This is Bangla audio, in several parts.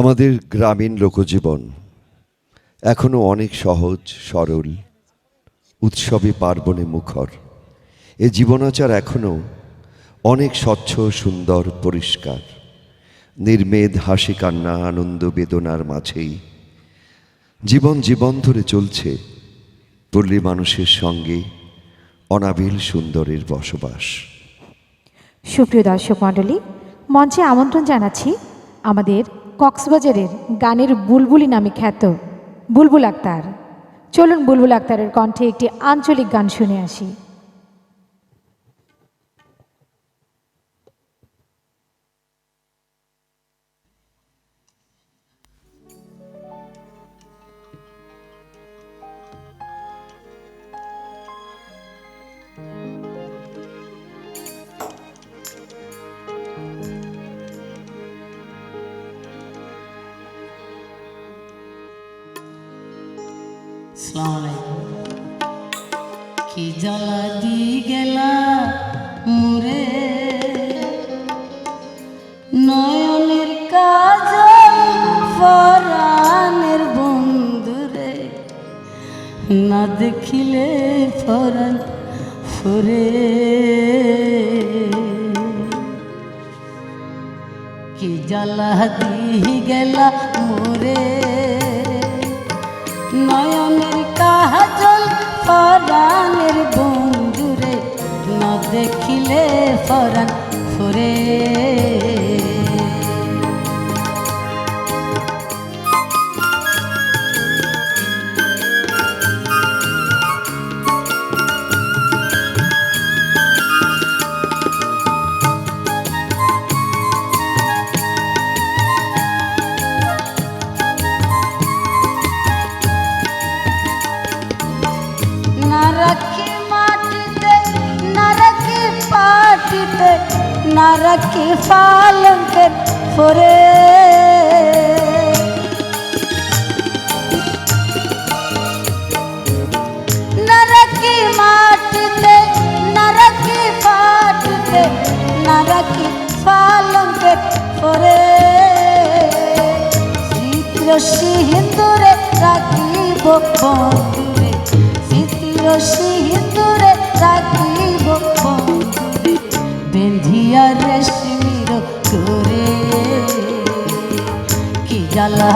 আমাদের গ্রামীণ লোকজীবন এখনও অনেক সহজ, সরল, উৎসবে পার্বণে মুখর। এ জীবনাচার এখনও অনেক স্বচ্ছ, সুন্দর, পরিষ্কার। নির্মেদ হাসি কান্না, আনন্দ বেদনার মাঝেই জীবন জীবন ধরে চলছে পল্লী মানুষের সঙ্গে অনাবিল সুন্দরের বসবাস। সুপ্রিয় দর্শক মণ্ডলী, মঞ্চে আমন্ত্রণ জানাচ্ছি আমাদের কক্সবাজারের গানের বুলবুলি নামে খ্যাত বুলবুল আক্তার। চলুন বুলবুল আক্তারের কণ্ঠে একটি আঞ্চলিক গান শুনে আসি। সালামালাইকুম কি জ্বালা দি গেলা মুরে? নয়নের কাজল ফরানের বন্ধুরে। না দেখিলে ফরান ফুরে। কি জ্বালা দি গেলা মোরে? নয়নের কাজল ফরানের বন্ধুরে ন দেখিলে ফরান ফুরে। না রাখি পালঙ্কের ফরে না রাখি মাটিতে, না রাখি পাটিতে, না রাখি পালঙ্কের ফরে চিত্র সিন্দুরে রাখিব চিত্র সিন্দুরে রাখিব বন্ধুরে বেঁধিয়া রেশমির করে কি জ্বালা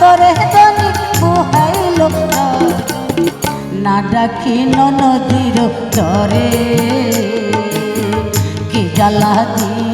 করে দনি বুহাই রজনী না ডাকি নদীর তরে কি জ্বালা দি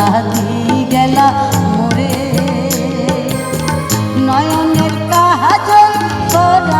নাহি গেলা মোরে। নয়নের কাহাজল করা